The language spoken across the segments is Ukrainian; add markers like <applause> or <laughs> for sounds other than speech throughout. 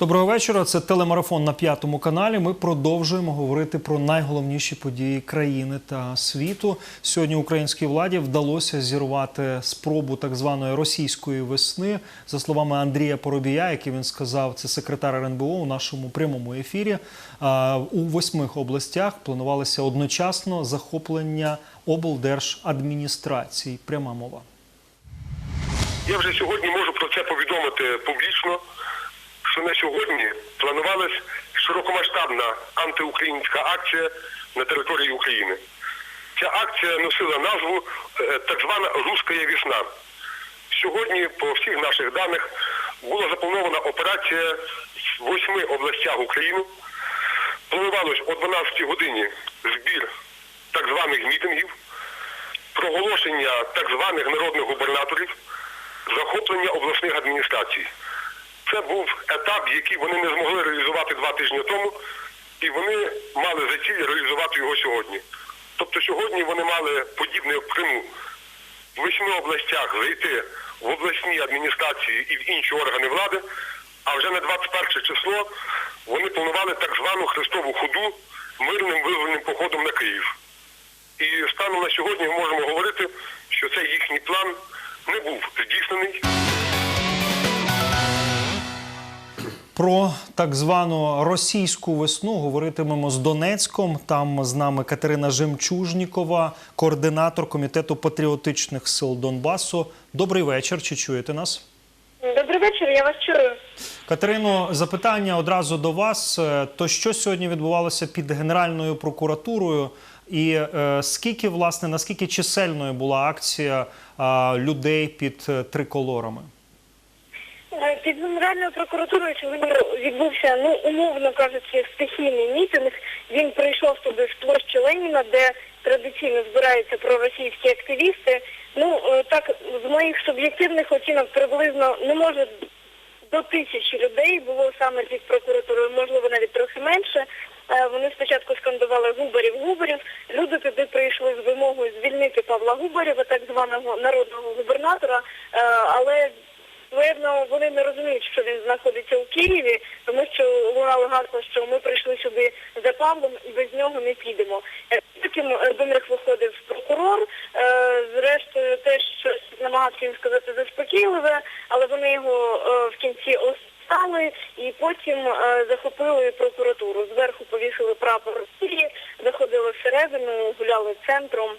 Доброго вечора. Це телемарафон на п'ятому каналі. Ми продовжуємо говорити про найголовніші події країни та світу. Сьогодні українській владі вдалося зірвати спробу так званої російської весни. За словами Андрія Поробія, який він сказав, це секретар РНБО у нашому прямому ефірі. У восьми областях планувалося одночасно захоплення облдержадміністрацій. Пряма мова. Я вже сьогодні можу про це повідомити публічно, що на сьогодні планувалась широкомасштабна антиукраїнська акція на території України. Ця акція носила назву е, так звана Руська весна. Сьогодні, по всіх наших даних, була запланована операція в восьми областях України. Планувалось о 12 годині збір так званих мітингів, проголошення так званих народних губернаторів, захоплення обласних адміністрацій. Це був етап, який вони не змогли реалізувати два тижні тому, і вони мали за ціль реалізувати його сьогодні. Тобто сьогодні вони мали подібне в Криму в восьми областях зайти в обласні адміністрації і в інші органи влади, а вже на 21 число вони планували так звану Христову ходу мирним визвольним походом на Київ. І станом на сьогодні ми можемо говорити, що цей їхній план не був здійснений. Про так звану російську весну говоритимемо з Донецьком. Там з нами Катерина Жемчужнікова, координатор комітету патріотичних сил Донбасу. Добрий вечір. Чи чуєте нас? Добрий вечір, я вас чую. Катерино, запитання одразу до вас. Е, То що сьогодні відбувалося під Генеральною прокуратурою? І е, скільки, власне, наскільки чисельною була акція е, людей під е, триколорами? Е, Під Генеральною прокуратурою сьогодні відбувся, ну, умовно кажучи, стихійний мітинг. Він прийшов туди з площі Леніна, де традиційно збираються проросійські активісти. Ну, е, так, з моїх суб'єктивних оцінок приблизно не може до тисячі людей було саме під прокуратурою, можливо, навіть трохи менше. Е, Вони спочатку скандували губарів губарів. Люди туди прийшли з вимогою звільнити Павла Губарєва, так званого народного губернатора, але Видно, вони не розуміють, що він знаходиться у Києві, тому що лунало гасло, що ми прийшли сюди за Павлом і без нього не підемо. Е, до них виходив прокурор, е, зрештою теж щось намагався їм сказати заспокійливе, але вони його е, в кінці остали і потім е, захопили прокуратуру. Зверху повісили прапор Росії, заходили всередину, гуляли центром.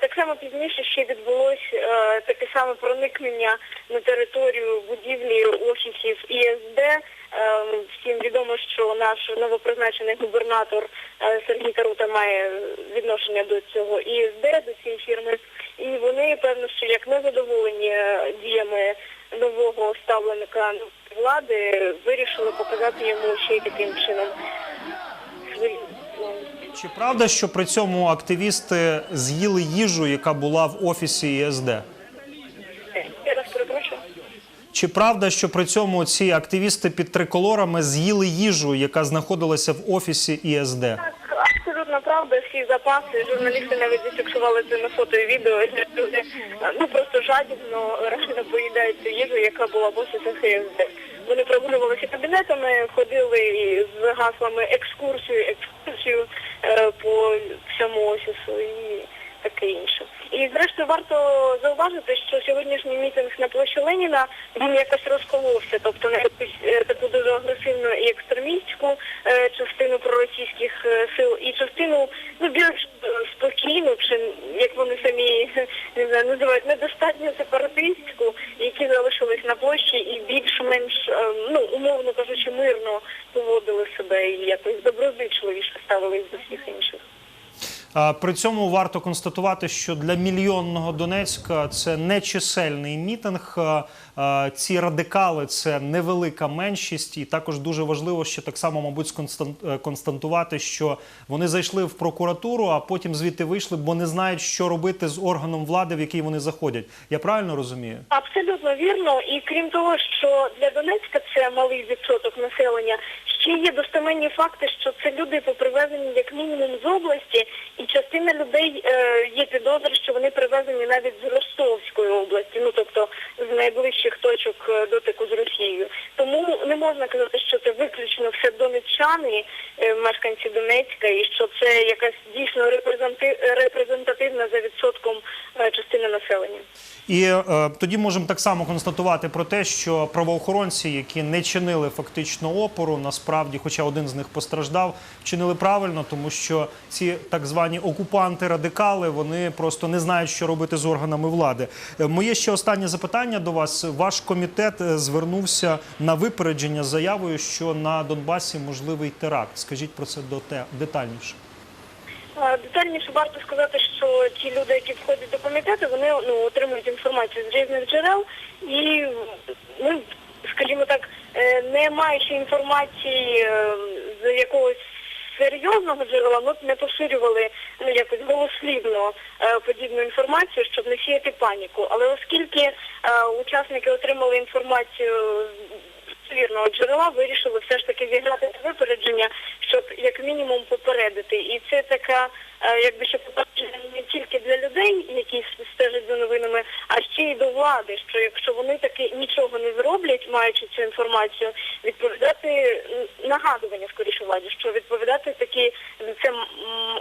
Так само пізніше ще відбулось таке саме проникнення на територію будівлі офісів ІСД. Е, Всім відомо, що наш новопризначений губернатор е, Сергій Тарута має відношення до цього ІСД, до цієї фірми. І вони, певно, що як незадоволені е, діями нового ставленика влади, вирішили показати йому ще й таким чином Чи правда, що при цьому активісти з'їли їжу, яка була в офісі ІСД? Чи правда, що при цьому ці активісти під триколорами з'їли їжу, яка знаходилася в офісі ІСД? Так, абсолютно правда. Всі запаси журналісти навіть зафіксували це на фото і відео. Люди ну просто жадібно реально поїдають цю їжу, яка була в офісах СД. Вони прогулювалися кабінетами, ходили з гаслами екскурсію, екскурсію е, по всьому офісу і таке інше. І зрештою варто зауважити, що сьогоднішній мітинг на площі Леніна він якось розколовся, тобто на якусь е, таку дуже агресивну і екстремістську е, частину проросійських е, сил і частину ну більш е, спокійну, чи як вони самі <laughs> не знаю, називають недостатньо сепаратистську, які залишились на площі і більш-менш е, ну умовно кажучи, мирно поводили себе і якось доброзичливіше ставились до всіх інших. При цьому варто констатувати, що для мільйонного Донецька це не чисельний мітинг. Ці радикали це невелика меншість, і також дуже важливо ще так само, мабуть, е, констатувати, що вони зайшли в прокуратуру, а потім звідти вийшли, бо не знають, що робити з органом влади, в який вони заходять. Я правильно розумію? Абсолютно вірно. І крім того, що для Донецька це малий відсоток населення, ще є достеменні факти, що це люди попривезені як мінімум з області, і частина людей е, є підозри, що вони привезені навіть з Ростовської області, ну тобто з найближчих точок е, дотику з Росією. Тому не можна казати, що це виключно все донеччани, е, мешканці Донецька, і що це якась дійсно репрезентативна за відсотком е, частина населення. І е, тоді можемо так само констатувати про те, що правоохоронці, які не чинили фактично опору, насправді, хоча один з них постраждав, чинили правильно, тому що ці так звані окупанти-радикали вони просто не знають, що робити з органами влади. Е, Моє ще останнє запитання до вас. Ваш комітет е, звернувся на випередження заявою, що на Донбасі можливий теракт. Скажіть про це детальніше. Детальніше варто сказати, що ті люди, які входять до комітету, вони ну, отримують інформацію з різних джерел і, ну, скажімо так, е, не маючи інформації е, з якогось серйозного джерела, ми б не поширювали ну, якось голослівно е, подібну інформацію, щоб не сіяти паніку. Але оскільки учасники отримали інформацію з вірного джерела вирішили все ж таки зіграти випередження, щоб як попередити. І це така, е, якби ще попередження не тільки для людей, які стежать за новинами, а ще й до влади, що якщо вони таки нічого не зроблять, маючи цю інформацію, відповідати нагадування скоріше владі, що відповідати таки це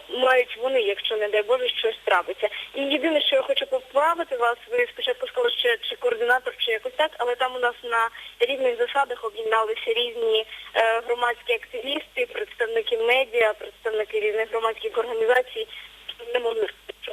мають вони, якщо не дай Боже щось трапиться. І єдине, що я хочу поправити вас, ви спочатку сказали, що чи координатор, чи якось так, але там у нас на рівних засадах об'єдналися різні е, громадські активісти, представники різних громадських організацій. Не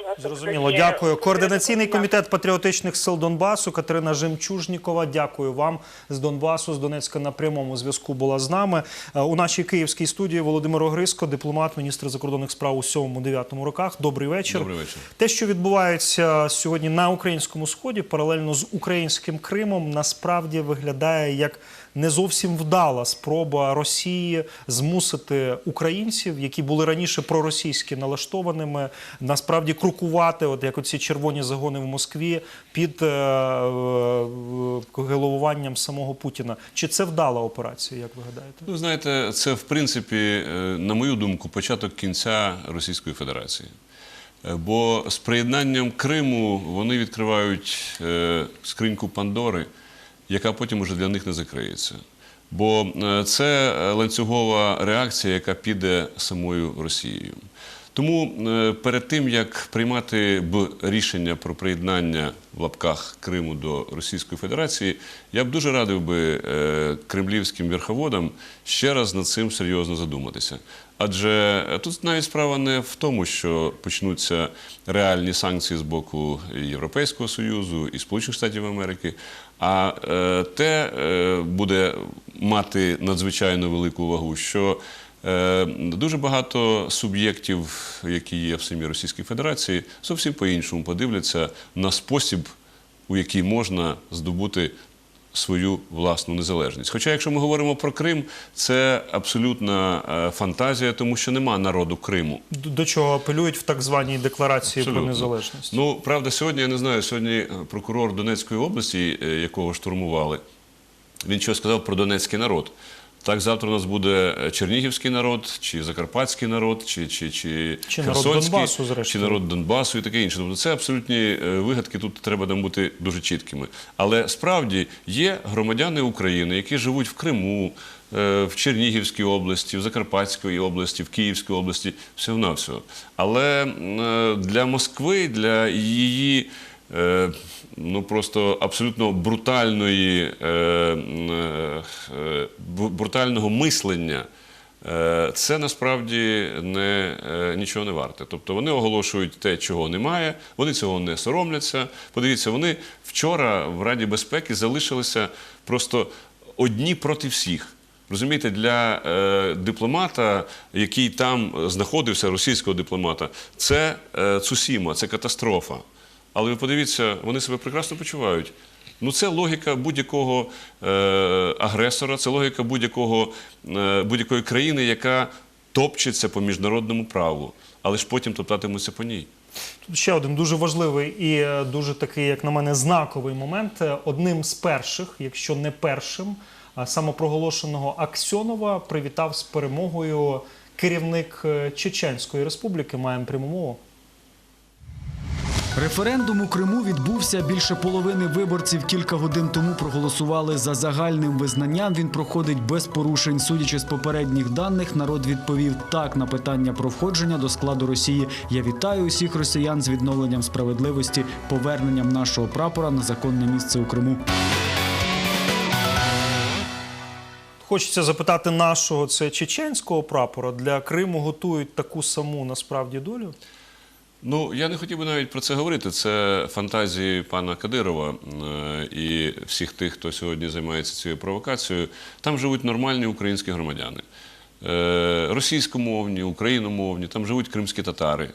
нас Зрозуміло, дякую. Координаційний комітет патріотичних сил Донбасу Катерина Жемчужнікова. Дякую вам з Донбасу, з Донецька на прямому зв'язку була з нами. Е, У нашій київській студії Володимир Огриско, дипломат, міністр закордонних справ у 7-9 роках. Добрий вечір. Добрий вечір. Те, що відбувається сьогодні на українському сході, паралельно з українським Кримом, насправді виглядає як не зовсім вдала спроба Росії змусити українців, які були раніше проросійськи налаштованими, насправді крокувати, от як оці червоні загони в Москві, під е, головуванням самого Путіна. Чи це вдала операція, як ви гадаєте? Ну, знаєте, це в принципі, е, на мою думку, початок кінця Російської Федерації. Е, Бо з приєднанням Криму вони відкривають е, скриньку Пандори, яка потім уже для них не закриється. Бо е, це ланцюгова реакція, яка піде самою Росією. Тому е, перед тим як приймати б рішення про приєднання в лапках Криму до Російської Федерації, я б дуже радив би е, кремлівським верховодам ще раз над цим серйозно задуматися. Адже е, тут навіть справа не в тому, що почнуться реальні санкції з боку Європейського Союзу і Сполучених Штатів Америки, а е, те е, буде мати надзвичайно велику вагу, що Е, Дуже багато суб'єктів, які є в самій Російській Федерації, зовсім по-іншому подивляться на спосіб, у який можна здобути свою власну незалежність. Хоча, якщо ми говоримо про Крим, це абсолютна е, фантазія, тому що нема народу Криму. До чого апелюють в так званій декларації про незалежність? Ну, правда, сьогодні я не знаю. Сьогодні е, прокурор Донецької області, е, якого штурмували, він що сказав про донецький народ. Так, завтра у нас буде е, чернігівський народ, чи закарпатський народ, чи, чи, чи, Чи народ херсонський, Донбасу, зрештою. чи народ Донбасу і таке інше. Тобто це абсолютні е, вигадки, тут треба нам бути дуже чіткими. Але справді є громадяни України, які живуть в Криму, е, в Чернігівській області, в Закарпатській області, в Київській області, всього-навсього. Але для Москви, для її. Е, Ну, просто абсолютно брутальної, е, е, брутального мислення Це насправді не, нічого не варте. Тобто вони оголошують те, чого немає, вони цього не соромляться. Подивіться, вони вчора в Раді безпеки залишилися просто одні проти всіх. Розумієте, для е, дипломата, який там знаходився, російського дипломата, це е, Цусіма, це катастрофа. Але ви подивіться, вони себе прекрасно почувають. Ну, це логіка будь-якого е, агресора, це логіка е, будь-якої країни, яка топчеться по міжнародному праву, але ж потім топтатимуться по ній. Тут ще один дуже важливий і е, дуже такий, як на мене, знаковий момент. Е, Одним з перших, якщо не першим, самопроголошеного Аксьонова привітав з перемогою керівник е, Чеченської республіки. Маємо пряму мову. Референдум у Криму відбувся. Більше половини виборців кілька годин тому проголосували за загальним визнанням. Він проходить без порушень. Судячи з попередніх даних, народ відповів так на питання про входження до складу Росії. Я вітаю усіх росіян з відновленням справедливості, поверненням нашого прапора на законне місце у Криму. Хочеться запитати нашого це чеченського прапора для Криму готують таку саму насправді долю. Ну, я не хотів би навіть про це говорити. Це фантазії пана Кадирова е, і всіх тих, хто сьогодні займається цією провокацією. Там живуть нормальні українські громадяни. Е, Російськомовні, україномовні, там живуть кримські татари.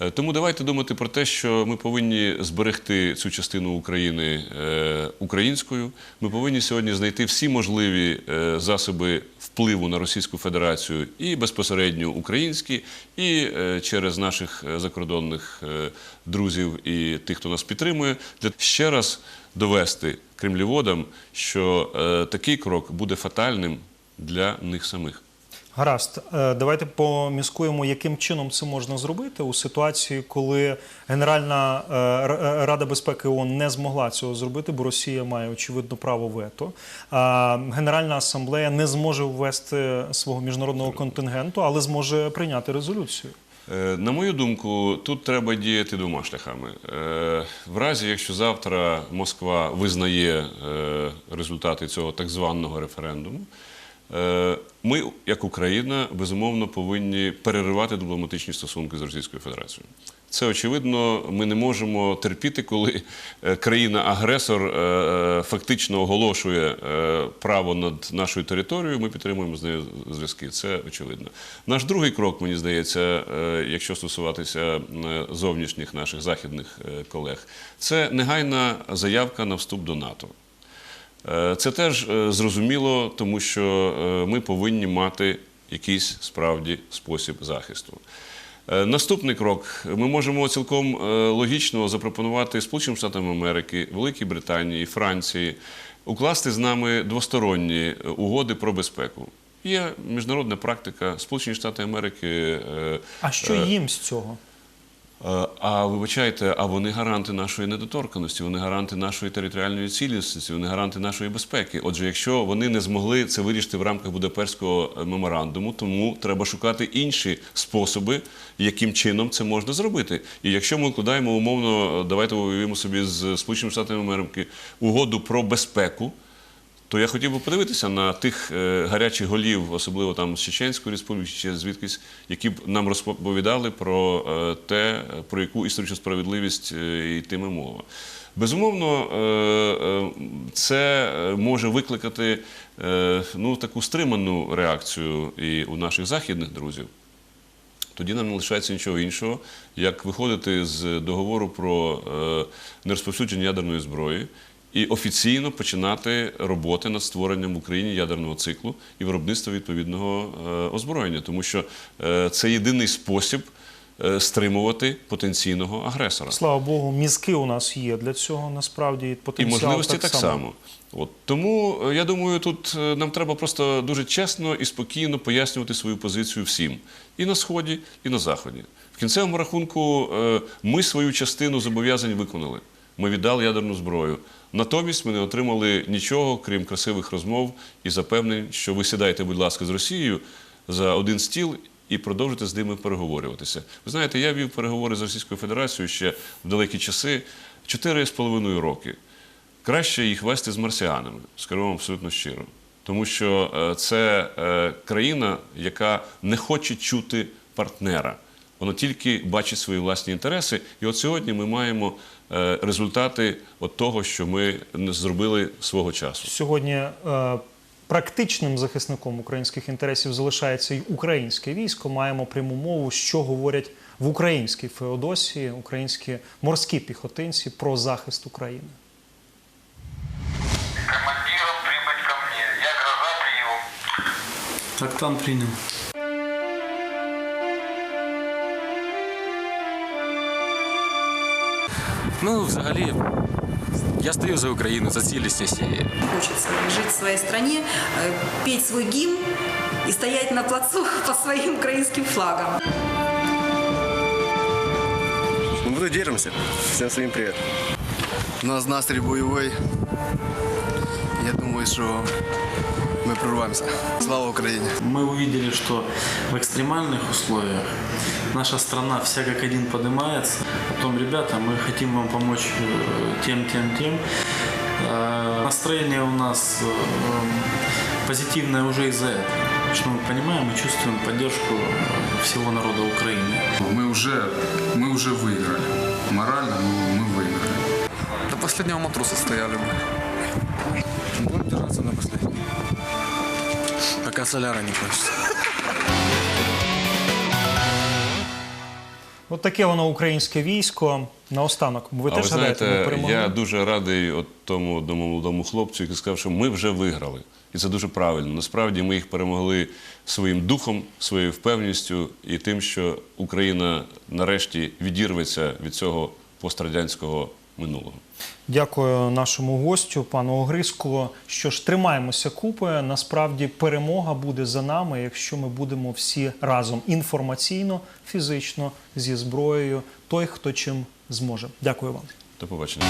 Е, Тому давайте думати про те, що ми повинні зберегти цю частину України е, українською. Ми повинні сьогодні знайти всі можливі е, засоби впливу на Російську Федерацію і безпосередньо українські, і через наших закордонних друзів і тих, хто нас підтримує, для ще раз довести кремліводам, що такий крок буде фатальним для них самих. Гаразд, Е, давайте поміскуємо, яким чином це можна зробити у ситуації, коли Генеральна е, е, Рада безпеки ООН не змогла цього зробити, бо Росія має очевидно право вето. Генеральна асамблея не зможе ввести свого міжнародного контингенту, але зможе прийняти резолюцію. На мою думку, тут треба діяти двома шляхами. В разі, якщо завтра Москва визнає результати цього так званого референдуму, ми, як Україна, безумовно повинні переривати дипломатичні стосунки з Російською Федерацією. Це очевидно, ми не можемо терпіти, коли е, країна-агресор е, е, фактично оголошує е, право над нашою територією. Ми підтримуємо з нею зв'язки. Це очевидно. Наш другий крок, мені здається, е, якщо стосуватися е, зовнішніх наших західних е, колег, це негайна заявка на вступ до НАТО. Е, Це теж е, зрозуміло, тому що е, ми повинні мати якийсь справді спосіб захисту. Наступний крок ми можемо цілком логічно запропонувати Сполученим Штатам Америки, Великій Британії, Франції укласти з нами двосторонні угоди про безпеку. Є міжнародна практика Сполучені Штати Америки. А що їм з цього? А вибачайте, а вони гаранти нашої недоторканості, вони гаранти нашої територіальної цілісності, вони гаранти нашої безпеки. Отже, якщо вони не змогли це вирішити в рамках Будапештського е, меморандуму, тому треба шукати інші способи, яким чином це можна зробити. І якщо ми укладаємо умовно, давайте уявимо собі з Сполученими Штатами Америки угоду про безпеку. То я хотів би подивитися на тих е, гарячих голів, особливо там з Чеченської республіки чи звідкись, які б нам розповідали про е, те, про яку історичну справедливість е, йтиме мова. Безумовно, це може викликати ну, таку стриману реакцію і у наших західних друзів. Тоді нам не лишається нічого іншого, як виходити з договору про нерозповсюдження ядерної зброї і офіційно починати роботи над створенням в Україні ядерного циклу і виробництва відповідного е, озброєння, тому що е, це єдиний спосіб е, стримувати потенційного агресора. Слава Богу, мізки у нас є для цього насправді і І можливості так, само. От тому я думаю, тут нам треба просто дуже чесно і спокійно пояснювати свою позицію всім і на сході, і на заході. В кінцевому рахунку ми свою частину зобов'язань виконали. Ми віддали ядерну зброю. Натомість ми не отримали нічого, крім красивих розмов і запевнень, що ви сідаєте, будь ласка, з Росією за один стіл і продовжите з ними переговорюватися. Ви знаєте, я вів переговори з Російською Федерацією ще в далекі часи, чотири з половиною роки. Краще їх вести з марсіанами, скажу вам абсолютно щиро. Тому що е, це е, країна, яка не хоче чути партнера. Вона тільки бачить свої власні інтереси. І от сьогодні ми маємо результати от того, що ми не зробили свого часу. Сьогодні е, практичним захисником українських інтересів залишається й українське військо. Маємо пряму мову, що говорять в українській Феодосії, українські морські піхотинці про захист України. Командиром прибыть ко мне. Я гроза прием. Так там Ну, взагалі, Я стою за Украину, за цілісність її. Хочется жить в своей стране, э, петь свой гимн и стоять на плацу <laughs> по своим украинским флагам. Мы тут держимся. Всем своим привет. У нас настрій бойовий. Я думаю, що ми прорвемося. Слава Україні! Мы увидели, что в экстремальных условиях наша страна вся как один поднимается. Потом, ребята, мы хотим вам помочь э, тем, тем, тем. Э, Настроение у нас э, позитивное уже из-за этого. Что мы понимаем и чувствуем поддержку всего народа Украины. Мы уже, мы уже выиграли. Морально мы, мы выиграли. До последнего матроса стояли мы. Будем держаться на последнем. Пока соляра не кончится. От таке воно українське військо. Наостанок, ви а ви теж гадаєте, ми знаєте, перемогли? я дуже радий от тому до молодому хлопцю, який сказав, що ми вже виграли. І це дуже правильно. Насправді ми їх перемогли своїм духом, своєю впевненістю і тим, що Україна нарешті відірветься від цього пострадянського минулого. Дякую нашому гостю, пану Огриску. Що ж, тримаємося купи. Насправді перемога буде за нами, якщо ми будемо всі разом інформаційно, фізично, зі зброєю, той, хто чим зможе. Дякую вам. До побачення.